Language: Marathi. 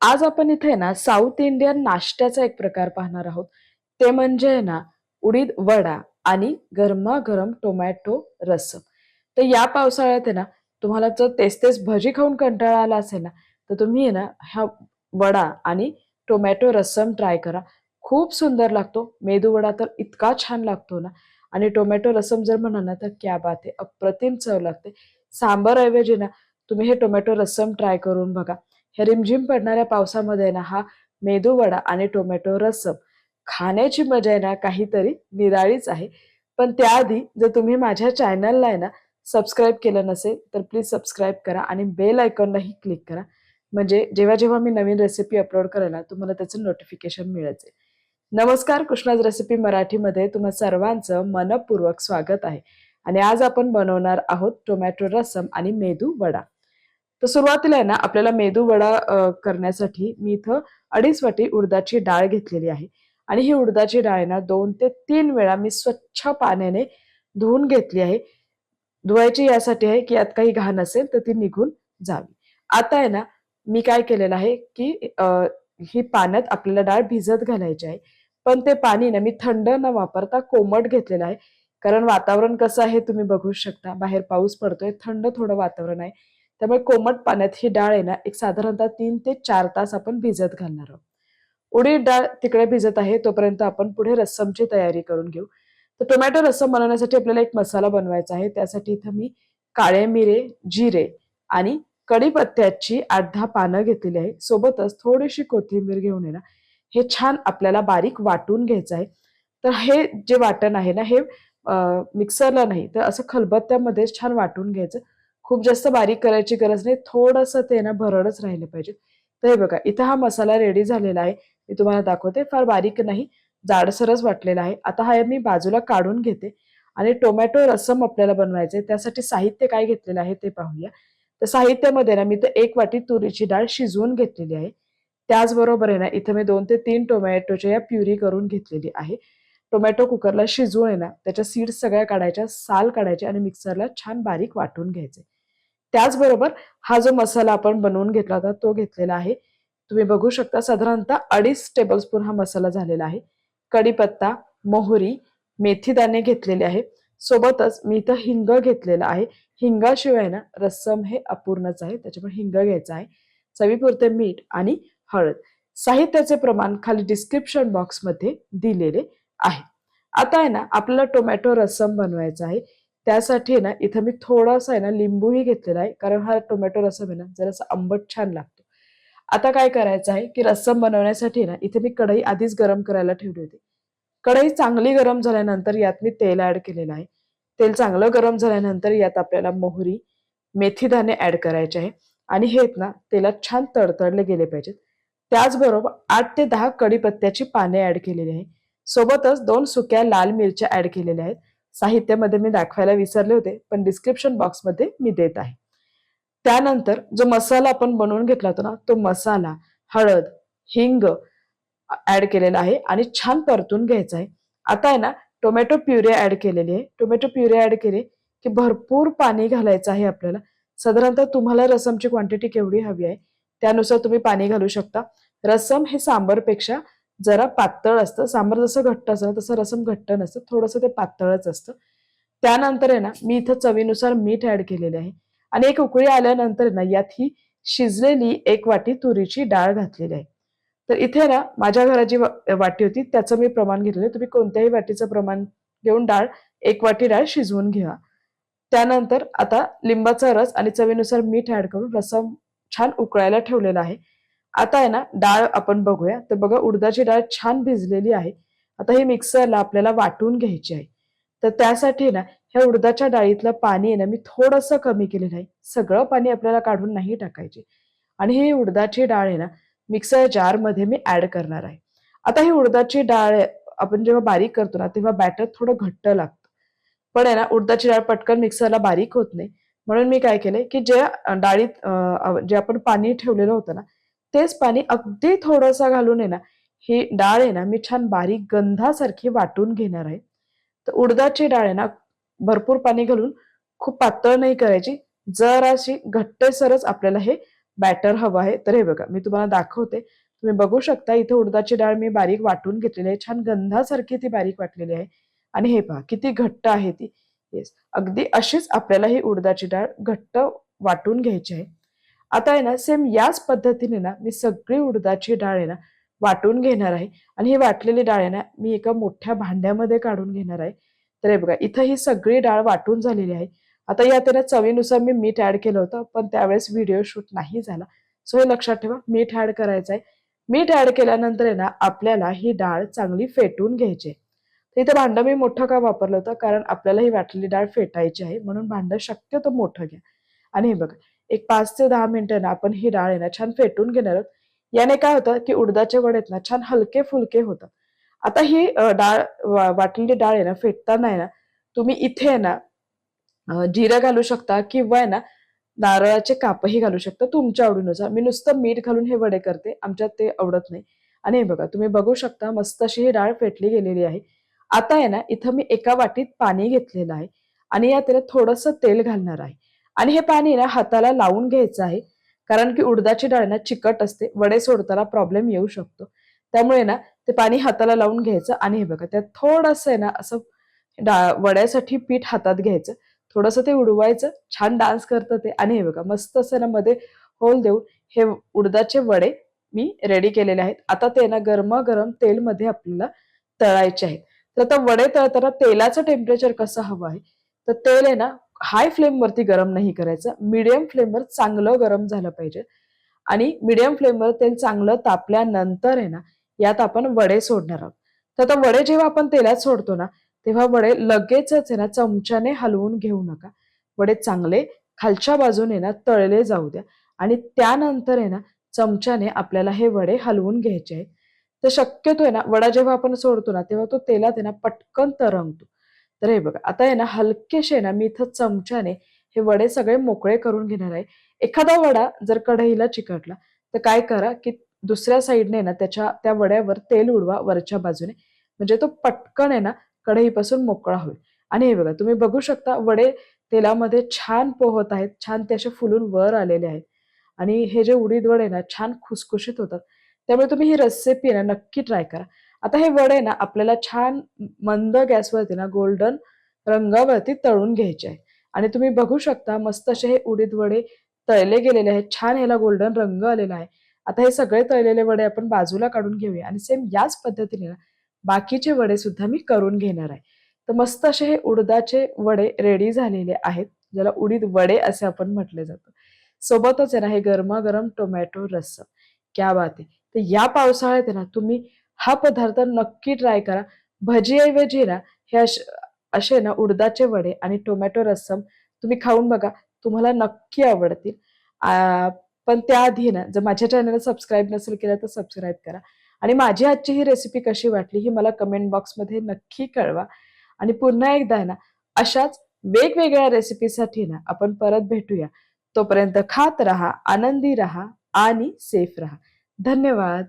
आज आपण इथे ना साऊथ इंडियन नाश्त्याचा एक प्रकार पाहणार आहोत. ते म्हणजे ना उडीद वडा आणि गरमागरम टोमॅटो रसम तर या पावसाळ्यात आहे ना तुम्हाला जर तेच तेच भजी खाऊन कंटाळा आला असेल ना तर तुम्ही आहे ना हा वडा आणि टोमॅटो रस्सम ट्राय करा. खूप सुंदर लागतो. मेदू वडा तर इतका छान लागतो ना. आणि टोमॅटो रसम जर म्हणाल ना तर क्या बात आहे. अप्रतिम चव लागते. सांबर ऐवजी ना तुम्ही हे टोमॅटो रस्सम ट्राय करून बघा. ह्या रिमझिम पडणाऱ्या पावसामध्ये ना हा मेदू वडा आणि टोमॅटो रसम खाण्याची मजा आहे ना काहीतरी निराळीच आहे. पण त्याआधी जर तुम्ही माझ्या चॅनलला आहे ना सबस्क्राईब केलं नसेल तर प्लीज सबस्क्राईब करा आणि बेल आयकॉनलाही क्लिक करा. म्हणजे जेव्हा जेव्हा मी नवीन रेसिपी अपलोड करेल ना तुम्हाला त्याचं नोटिफिकेशन मिळायचं नमस्कार कृष्णाज रेसिपी मराठीमध्ये तुम्हा सर्वांचं मनपूर्वक स्वागत आहे. आणि आज आपण बनवणार आहोत टोमॅटो रसम आणि मेदू वडा. तर सुरुवातीला आहे ना आपल्याला मेदू वडा करण्यासाठी मी इथं अडीच वाटी उडदाची डाळ घेतलेली आहे. आणि ही उडदाची डाळ ना दोन ते तीन वेळा मी स्वच्छ पाण्याने धुवून घेतली आहे. धुवायची यासाठी आहे की यात काही घाण असेल तर ती निघून जावी. आता आहे ना मी काय केलेलं आहे की ही पाण्यात आपल्याला डाळ भिजत घालायची आहे. पण ते पाणी ना मी थंड न वापरता कोमट घेतलेलं आहे. कारण वातावरण कसं आहे तुम्ही बघू शकता. बाहेर पाऊस पडतोय थंड थोडं वातावरण आहे. त्यामुळे कोमट पाण्यात ही डाळ आहे ना एक साधारणतः तीन ते चार तास आपण भिजत घालणार आहोत. उडीद डाळ तिकडे भिजत आहे तोपर्यंत आपण पुढे रस्समची तयारी करून घेऊ. तर टोमॅटो रस्सम बनवण्यासाठी आपल्याला एक मसाला बनवायचा आहे त्यासाठी इथं मी काळे मिरे जिरे आणि कढीपत्त्याची आठ दहा पानं घेतलेली आहे. सोबतच थोडीशी कोथिंबीर घेऊन येणार हे छान आपल्याला बारीक वाटून घ्यायचं आहे. तर हे जे वाटण आहे ना हे मिक्सरला नाही तर असं खलबत्त्यामध्ये छान वाटून घ्यायचं. खूप जास्त बारीक करायची गरज नाही. थोडंसं ते ना भरडच राहिलं पाहिजे. तर हे बघा इथं हा मसाला रेडी झालेला आहे. मी तुम्हाला दाखवते. फार बारीक नाही जाडसरच वाटलेला आहे. आता हा मी बाजूला काढून घेते. आणि टोमॅटो रसम आपल्याला बनवायचे त्यासाठी साहित्य काय घेतलेलं आहे ते पाहूया. तर साहित्यामध्ये ना मी तर एक वाटी तुरीची डाळ शिजवून घेतलेली आहे. त्याचबरोबर आहे ना इथं मी दोन ते तीन टोमॅटोच्या या प्युरी करून घेतलेली आहे. टोमॅटो कुकरला शिजवून आहे ना त्याच्या सीड्स सगळ्या काढायच्या साल काढायचे आणि मिक्सरला छान बारीक वाटून घ्यायचे. त्याचबरोबर हा जो मसाला आपण बनवून घेतला होता तो घेतलेला आहे. तुम्ही बघू शकता साधारणतः अडीच टेबलस्पून हा मसाला झालेला आहे. कढीपत्ता मोहरी मेथी दाणे घेतलेले आहे. सोबतच मी इथं हिंग घेतलेला आहे. हिंगाशिवाय ना रस्सम हे अपूर्णच आहे. त्याच्यामुळे हिंग घ्यायचा आहे. चवीपुरते मीठ आणि हळद. साहित्याचे प्रमाण खाली डिस्क्रिप्शन बॉक्समध्ये दिलेले आहे. आता आहे ना आपल्याला टोमॅटो रसम बनवायचा आहे. त्यासाठी ना इथं मी थोडासा आहे ना लिंबूही घेतलेला आहे कारण हा टोमॅटो रसम आहे ना जरासा आंबट छान लागतो. आता काय करायचं आहे की रस्सम बनवण्यासाठी ना इथे मी कढई आधीच गरम करायला ठेवली होती. कढई चांगली गरम झाल्यानंतर यात मी तेल ऍड केलेलं आहे. तेल चांगलं गरम झाल्यानंतर यात आपल्याला मोहरी मेथी दाणे ऍड करायचे आहे. आणि हेत ना तेलात छान तडतडले गेले पाहिजेत. त्याचबरोबर आठ ते दहा कढीपत्त्याची पाने ऍड केलेली आहे. सोबतच दोन सुक्या लाल मिरच्या ऍड केलेल्या आहेत. साहित्यामध्ये मी दाखवायला विसरले होते पण डिस्क्रिप्शन बॉक्समध्ये मी देत आहे. त्यानंतर जो मसाला आपण बनवून घेतला होता ना तो मसाला हळद हिंग ऍड केलेला आहे आणि छान परतून घ्यायचा आहे. आता आहे ना टोमॅटो प्युरे ऍड केलेली आहे. टोमॅटो प्युरे ऍड केले की भरपूर पाणी घालायचं आहे आपल्याला. साधारणतः तुम्हाला रसमची क्वांटिटी केवढी हवी आहे त्यानुसार तुम्ही पाणी घालू शकता. रसम हे सांबरपेक्षा जरा पातळ असतं. सांबर जसं घट्ट असतं तसं रसम घट्ट नसतं. थोडंसं ते पातळच असतं. त्यानंतर आहे ना मी इथं चवीनुसार मीठ ऍड केलेले आहे. आणि एक उकळी आल्यानंतर ना यात ही शिजलेली एक वाटी तुरीची डाळ घातलेली आहे. तर इथे ना माझ्या घराची वाटी होती त्याचं मी प्रमाण घेतलेलं तुम्ही कोणत्याही वाटीचं प्रमाण घेऊन डाळ एक वाटी डाळ शिजवून घ्या. त्यानंतर आता लिंबाचा रस आणि चवीनुसार मीठ ऍड करून रसम छान उकळायला ठेवलेला आहे. आता आहे ना डाळ आपण बघूया. तर बघा उडदाची डाळ छान भिजलेली आहे. आता ही मिक्सरला आपल्याला वाटून घ्यायची आहे. तर त्यासाठी ना ह्या उडदाच्या डाळीतलं पाणी आहे ना मी थोडंसं कमी केलेलं आहे. सगळं पाणी आपल्याला काढून नाही टाकायचे. आणि ही उडदाची डाळ आहे ना मिक्सर जारमध्ये मी ऍड करणार आहे. आता ही उडदाची डाळ आपण जेव्हा बारीक करतो ना तेव्हा बॅटर थोडं घट्ट लागतं. पण आहे ना उडदाची डाळ पटकन मिक्सरला बारीक होत नाही. म्हणून मी काय केलंय की जे डाळीत जे आपण पाणी ठेवलेलं होतं ना तेच पाणी अगदी थोडंसं घालून आहे ना ही डाळ आहे ना मी छान बारीक गंधासारखी वाटून घेणार आहे. तर उडदाची डाळ आहे ना भरपूर पाणी घालून खूप पातळ नाही करायची. जराशी घट्टसरच आपल्याला हे बॅटर हवं आहे. तर हे बघा मी तुम्हाला दाखवते. तुम्ही बघू शकता इथे उडदाची डाळ मी बारीक वाटून घेतलेली आहे. छान गंधासारखी ती बारीक वाटलेली आहे. आणि हे पहा किती घट्ट आहे ती. येस अगदी अशीच आपल्याला ही उडदाची डाळ घट्ट वाटून घ्यायची आहे. आता आहे ना सेम याच पद्धतीने ना मी सगळी उडदाची डाळ आहे ना वाटून घेणार आहे. आणि ही वाटलेली डाळ आहे ना मी एका मोठ्या भांड्यामध्ये काढून घेणार आहे. तर हे बघा इथं ही सगळी डाळ वाटून झालेली आहे. आता यात ना चवीनुसार मी मीठ ऍड केलं होतं पण त्यावेळेस व्हिडिओ शूट नाही झाला. सो हे लक्षात ठेवा मीठ ऍड करायचं आहे. मीठ ऍड केल्यानंतर आहे ना आपल्याला ही डाळ चांगली फेटून घ्यायची आहे. तर इथं भांडं मी मोठं का वापरलं होतं? कारण आपल्याला ही वाटलेली डाळ फेटायची आहे म्हणून भांडं शक्यतो मोठं घ्या. आणि हे बघा एक पाच ते दहा मिनिटं ना आपण ही डाळ आहे ना छान फेटून घेणार आहोत. याने काय होतं की उडदाचे वडे आहेत ना छान हलके फुलके होतात. आता ही डाळ वाटलेली डाळ आहे ना फेटताना आहे ना तुम्ही इथे आहे ना जिरं घालू शकता किंवा आहे ना नारळाचे कापही घालू शकता तुमच्या आवडीनुसार. मी नुसतं मीठ घालून हे वडे करते आमच्यात ते आवडत नाही. आणि हे बघा तुम्ही बघू शकता मस्त अशी ही डाळ फेटली गेलेली आहे. आता आहे ना इथं मी एका वाटीत पाणी घेतलेलं आहे आणि या त्याला थोडंसं तेल घालणार आहे. आणि हे पाणी ना हाताला लावून घ्यायचं आहे. कारण की उडदाची डाळ ना चिकट असते वडे सोडताना प्रॉब्लेम येऊ शकतो. त्यामुळे ना ते पाणी हाताला लावून घ्यायचं आणि हे बघा त्यात थोडंसं आहे ना असं डाळ वड्यासाठी पीठ हातात घ्यायचं. थोडंसं ते उडवायचं छान डान्स करतं ते. आणि हे बघा मस्त असं ना मध्ये होल देऊन हे उडदाचे वडे मी रेडी केलेले आहेत. आता ते ना गरमागरम तेलमध्ये आपल्याला तळायचे आहेत. तर आता वडे तळताना तेलाचं टेम्परेचर कसं हवं आहे? तर तेल आहे ना हाय फ्लेम वरती गरम नाही करायचं. मीडियम फ्लेमवर चांगलं गरम झालं पाहिजे. आणि मीडियम फ्लेमवर तेल चांगलं तापल्यानंतर आहे ना यात आपण वडे सोडणार आहोत. तर आता वडे जेव्हा आपण तेलात सोडतो ना तेव्हा वडे लगेचच आहे ना चमच्याने हलवून घेऊ नका. वडे चांगले खालच्या बाजूने ना तळले जाऊ द्या. आणि त्यानंतर आहे ना चमच्याने आपल्याला हे वडे हलवून घ्यायचे आहेत तर शक्यतो आहे ना वडा जेव्हा आपण सोडतो ना तेव्हा तो तेलात आहे ना पटकन तरंगतो. तर हे बघा आता आहे ना हलकेशे ना मी इथं चमच्याने हे वडे सगळे मोकळे करून घेणार आहे. एखादा वडा जर कढईला चिकटला तर काय करा की दुसऱ्या साईडने ना त्याच्या त्या वड्यावर तेल उडवा वरच्या बाजूने. म्हणजे तो पटकन आहे ना कढईपासून मोकळा होईल. आणि हे बघा तुम्ही बघू शकता वडे तेलामध्ये छान पोहत आहेत छान ते असे फुलून वर आलेले आहेत. आणि हे जे उडीद वडे ना छान खुसखुशीत होतात. त्यामुळे तुम्ही ही रेसिपी ना नक्की ट्राय करा. आता हे वडे ना आपल्याला छान मंद गॅसवरती ना गोल्डन रंगावरती तळून घ्यायचे आहे. आणि तुम्ही बघू शकता मस्त असे हे उडीद वडे तळले गेलेले आहेत. छान ह्याला गोल्डन रंग आलेला आहे. आता हे सगळे तळलेले वडे आपण बाजूला काढून घेऊया. आणि सेम याच पद्धतीने ना बाकीचे वडे सुद्धा मी करून घेणार आहे. तर मस्त असे हे उडदाचे वडे रेडी झालेले आहेत. ज्याला उडीद वडे असे आपण म्हटले जातं. सोबतच आहे ना हे गरमागरम टोमॅटो रस्सम क्या बात आहे. तर या पावसाळ्यात आहे ना तुम्ही हा पदार्थ नक्की ट्राय करा. भजीऐवजी ना हे अश- असे ना उडदाचे वडे आणि टोमॅटो रस्सम तुम्ही खाऊन बघा तुम्हाला नक्की आवडतील. पण त्याआधी ना जर माझ्या चॅनलला सबस्क्राईब नसेल केलं तर सबस्क्राईब करा. आणि माझी आजची ही रेसिपी कशी वाटली ही मला कमेंट बॉक्समध्ये नक्की कळवा. आणि पुन्हा एकदा आहे ना अशाच वेगवेगळ्या रेसिपीसाठी ना आपण परत भेटूया. तोपर्यंत खात राहा आनंदी राहा आणि सेफ राहा. धन्यवाद.